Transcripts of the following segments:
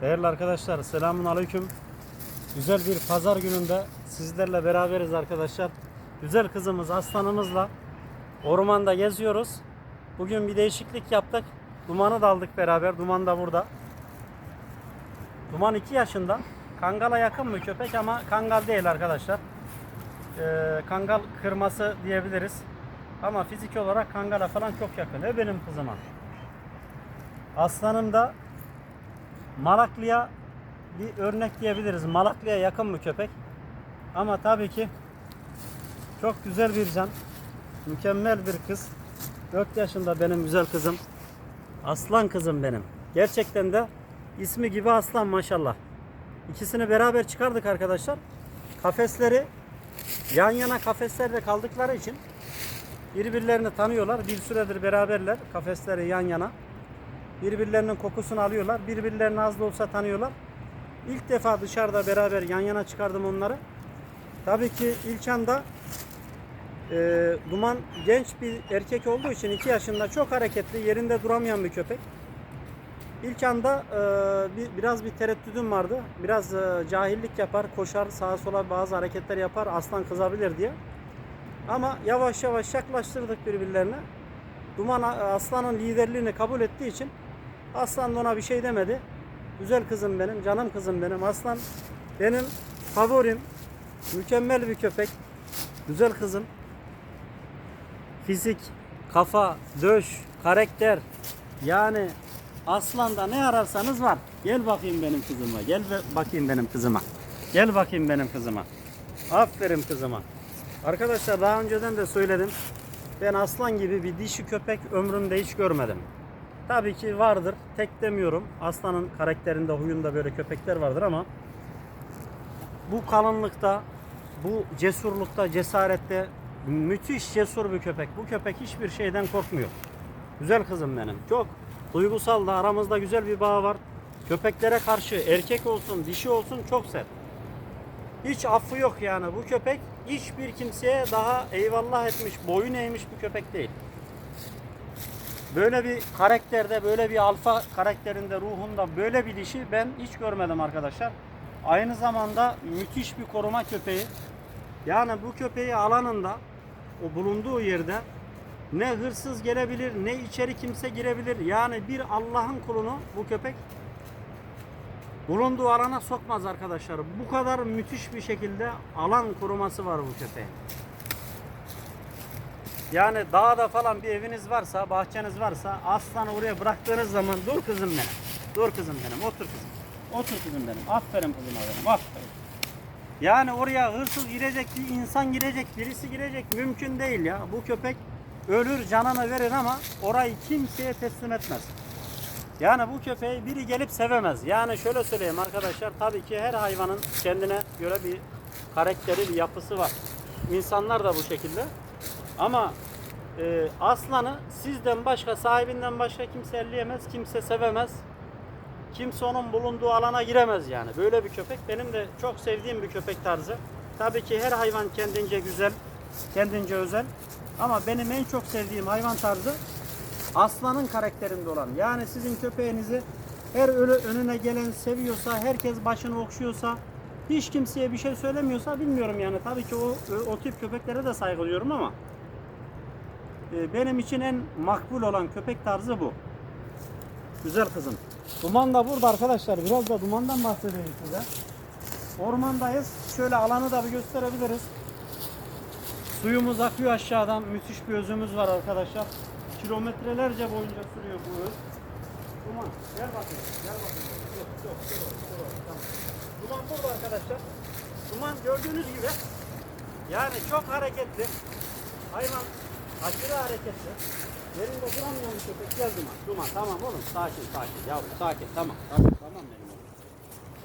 Değerli arkadaşlar selamun aleyküm. Güzel bir pazar gününde sizlerle beraberiz arkadaşlar. Güzel kızımız aslanımızla ormanda geziyoruz. Bugün bir değişiklik yaptık. Dumanı da aldık beraber. Duman da burada. Duman 2 yaşında. Kangala yakın bir köpek ama kangal değil arkadaşlar. Ee, kangal kırması diyebiliriz. Ama fizik olarak kangala falan çok yakın. E benim kızıma. Aslanım da Malaklı'ya bir örnek diyebiliriz. Malaklı'ya yakın bir köpek. Ama tabii ki çok güzel bir can. Mükemmel bir kız. 4 yaşında benim güzel kızım. Aslan kızım benim. Gerçekten de ismi gibi aslan maşallah. İkisini beraber çıkardık arkadaşlar. Kafesleri yan yana kafeslerde kaldıkları için birbirlerini tanıyorlar. Bir süredir beraberler. Kafesleri yan yana. Birbirlerinin kokusunu alıyorlar. Birbirlerini az da olsa tanıyorlar. İlk defa dışarıda beraber yan yana çıkardım onları. Tabii ki İlçan da e, Duman genç bir erkek olduğu için 2 yaşında çok hareketli, yerinde duramayan bir köpek. İlçan da e, bir, biraz bir tereddüdüm vardı. Biraz e, cahillik yapar, koşar, sağa sola bazı hareketler yapar, aslan kızabilir diye. Ama yavaş yavaş yaklaştırdık birbirlerine. Duman aslanın liderliğini kabul ettiği için aslan da ona bir şey demedi. Güzel kızım benim, canım kızım benim. Aslan benim favorim. Mükemmel bir köpek. Güzel kızım. Fizik, kafa, döş, karakter. Yani aslanda ne ararsanız var. Gel bakayım benim kızıma. Gel bakayım benim kızıma. Gel bakayım benim kızıma. Aferin kızıma. Arkadaşlar daha önceden de söyledim. Ben aslan gibi bir dişi köpek ömrümde hiç görmedim. Tabii ki vardır. Tek demiyorum. Aslanın karakterinde, huyunda böyle köpekler vardır ama bu kalınlıkta, bu cesurlukta, cesarette müthiş cesur bir köpek. Bu köpek hiçbir şeyden korkmuyor. Güzel kızım benim. Çok duygusal da aramızda güzel bir bağ var. Köpeklere karşı erkek olsun, dişi olsun çok sert. Hiç affı yok yani. Bu köpek hiçbir kimseye daha eyvallah etmiş, boyun eğmiş bir köpek değil. Böyle bir karakterde, böyle bir alfa karakterinde, ruhunda böyle bir dişi ben hiç görmedim arkadaşlar. Aynı zamanda müthiş bir koruma köpeği. Yani bu köpeği alanında, o bulunduğu yerde ne hırsız gelebilir, ne içeri kimse girebilir. Yani bir Allah'ın kulunu bu köpek bulunduğu alana sokmaz arkadaşlar. Bu kadar müthiş bir şekilde alan koruması var bu köpeğin. Yani dağda falan bir eviniz varsa, bahçeniz varsa aslanı oraya bıraktığınız zaman dur kızım benim. Dur kızım benim. Otur kızım. Otur kızım benim. Aferin kızıma benim. Aferin. Yani oraya hırsız girecek, bir insan girecek, birisi girecek mümkün değil ya. Bu köpek ölür, canını verir ama orayı kimseye teslim etmez. Yani bu köpeği biri gelip sevemez. Yani şöyle söyleyeyim arkadaşlar, tabii ki her hayvanın kendine göre bir karakteri, bir yapısı var. İnsanlar da bu şekilde. Ama e, aslanı sizden başka, sahibinden başka kimse elleyemez, kimse sevemez. Kimse onun bulunduğu alana giremez yani. Böyle bir köpek benim de çok sevdiğim bir köpek tarzı. Tabii ki her hayvan kendince güzel, kendince özel. Ama benim en çok sevdiğim hayvan tarzı aslanın karakterinde olan. Yani sizin köpeğinizi her ölü önüne gelen seviyorsa, herkes başını okşuyorsa, hiç kimseye bir şey söylemiyorsa bilmiyorum yani. Tabii ki o o tip köpeklere de saygı duyuyorum ama benim için en makbul olan köpek tarzı bu. Güzel kızım. Duman da burada arkadaşlar. Biraz da dumandan bahsedeyim size. Ormandayız. Şöyle alanı da bir gösterebiliriz. Suyumuz akıyor aşağıdan. Müthiş bir özümüz var arkadaşlar. Kilometrelerce boyunca sürüyor bu öz. Duman gel bakayım. Gel bakayım. Yok yok. yok, yok, Tamam. Duman burada arkadaşlar. Duman gördüğünüz gibi yani çok hareketli. Hayvan aşırı hareketli. Yerinde duramayan bir köpek. Gel Duman. Duman tamam oğlum. Sakin sakin. Yavrum sakin. Tamam. Tamam, tamam benim oğlum.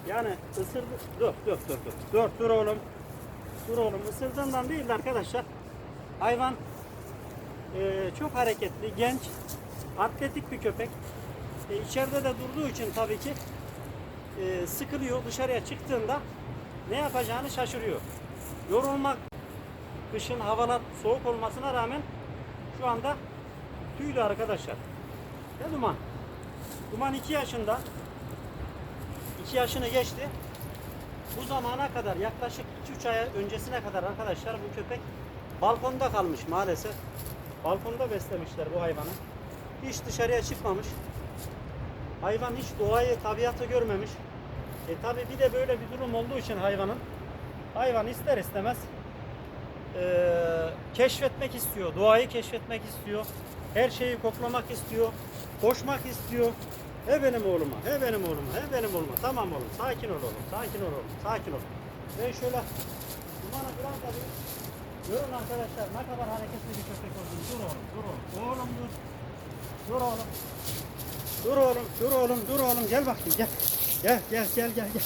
Yani ısırdı. Dur dur dur dur. Dur dur oğlum. Dur oğlum. Isırdığından değil de arkadaşlar. Hayvan eee, çok hareketli, genç, atletik bir köpek. E, içeride de durduğu için tabii ki e, sıkılıyor. Dışarıya çıktığında ne yapacağını şaşırıyor. Yorulmak, kışın havalar soğuk olmasına rağmen şu anda tüylü arkadaşlar. Ne Duman? Duman 2 yaşında. 2 yaşını geçti. Bu zamana kadar yaklaşık 2-3 ay öncesine kadar arkadaşlar bu köpek balkonda kalmış maalesef. Balkonda beslemişler bu hayvanı. Hiç dışarıya çıkmamış. Hayvan hiç doğayı, tabiatı görmemiş. E tabi bir de böyle bir durum olduğu için hayvanın hayvan ister istemez eee, keşfetmek istiyor. Doğayı keşfetmek istiyor. Her şeyi koklamak istiyor. Koşmak istiyor. He benim oğluma, he benim oğluma, he benim oğluma. Tamam oğlum, sakin ol oğlum, sakin ol oğlum, sakin ol. Ben şöyle dumanı biraz da bir görün arkadaşlar ne kadar hareketli bir köpek olduğunu. Dur oğlum, dur oğlum. Oğlum dur. Dur oğlum. Dur oğlum, dur oğlum, dur oğlum. Gel bakayım, gel. Gel, gel, gel, gel, gel.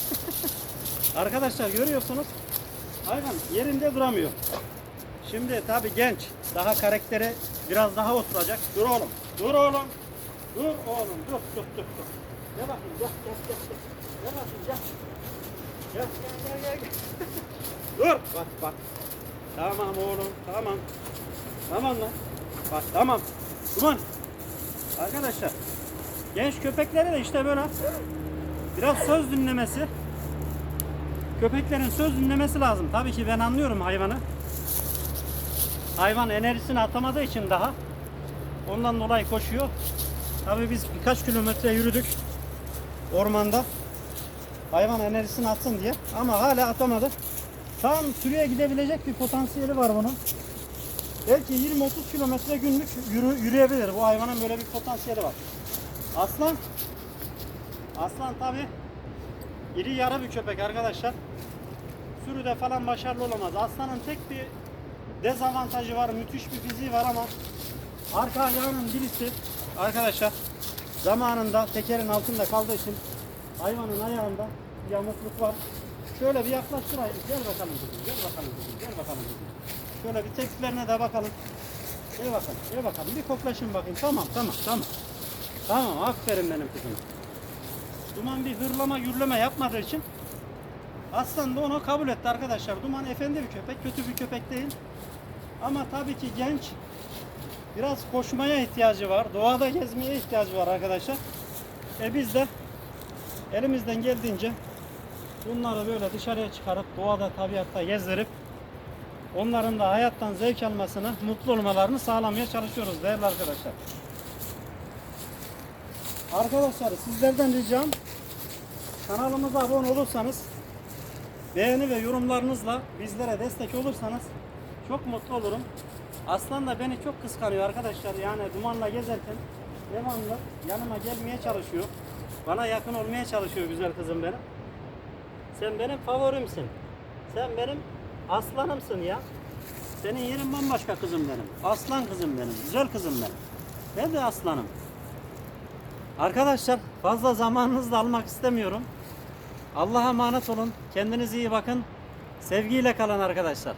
arkadaşlar görüyorsunuz. Hayvan yerinde duramıyor. Şimdi tabi genç. Daha karakteri biraz daha oturacak. Dur oğlum. Dur oğlum. Dur oğlum. Dur dur dur. dur. Gel bakayım gel gel gel. Gel, bakayım gel. Gel gel gel gel. dur. Bak bak. Tamam oğlum. Tamam. Tamam lan. Bak tamam. Duman. Arkadaşlar. Genç köpekleri de işte böyle. Biraz söz dinlemesi. Köpeklerin söz dinlemesi lazım. Tabii ki ben anlıyorum hayvanı. Hayvan enerjisini atamadığı için daha ondan dolayı koşuyor. Tabii biz birkaç kilometre yürüdük ormanda. Hayvan enerjisini atsın diye ama hala atamadı. Tam sürüye gidebilecek bir potansiyeli var bunun. Belki 20-30 kilometre günlük yürü, yürüyebilir. Bu hayvanın böyle bir potansiyeli var. Aslan Aslan tabi iri yarı bir köpek arkadaşlar. Sürüde falan başarılı olamaz. Aslanın tek bir dezavantajı var. Müthiş bir fiziği var ama arka ayağının birisi arkadaşlar zamanında tekerin altında kaldığı için hayvanın ayağında yamukluk var. Şöyle bir yaklaştırayım. Gel bakalım kızım. Gel bakalım kızım. Gel bakalım kızım. Şöyle bir tepkilerine de bakalım. Gel bakalım. Gel bakalım. Bir koklaşın bakayım. Tamam tamam tamam. Tamam aferin benim kızım. Duman bir hırlama gürleme yapmadığı için Aslan da onu kabul etti arkadaşlar. Duman efendi bir köpek, kötü bir köpek değil. Ama tabii ki genç. Biraz koşmaya ihtiyacı var. Doğada gezmeye ihtiyacı var arkadaşlar. E biz de elimizden geldiğince bunları böyle dışarıya çıkarıp doğada, tabiatta gezdirip onların da hayattan zevk almasını, mutlu olmalarını sağlamaya çalışıyoruz değerli arkadaşlar. Arkadaşlar sizlerden ricam kanalımıza abone olursanız beğeni ve yorumlarınızla bizlere destek olursanız çok mutlu olurum. Aslan da beni çok kıskanıyor arkadaşlar. Yani dumanla gezerken devamlı yanıma gelmeye çalışıyor. Bana yakın olmaya çalışıyor güzel kızım benim. Sen benim favorimsin. Sen benim aslanımsın ya. Senin yerin bambaşka kızım benim. Aslan kızım benim. Güzel kızım benim. Ben de aslanım. Arkadaşlar fazla zamanınızı da almak istemiyorum. Allah'a emanet olun. Kendinize iyi bakın. Sevgiyle kalın arkadaşlar.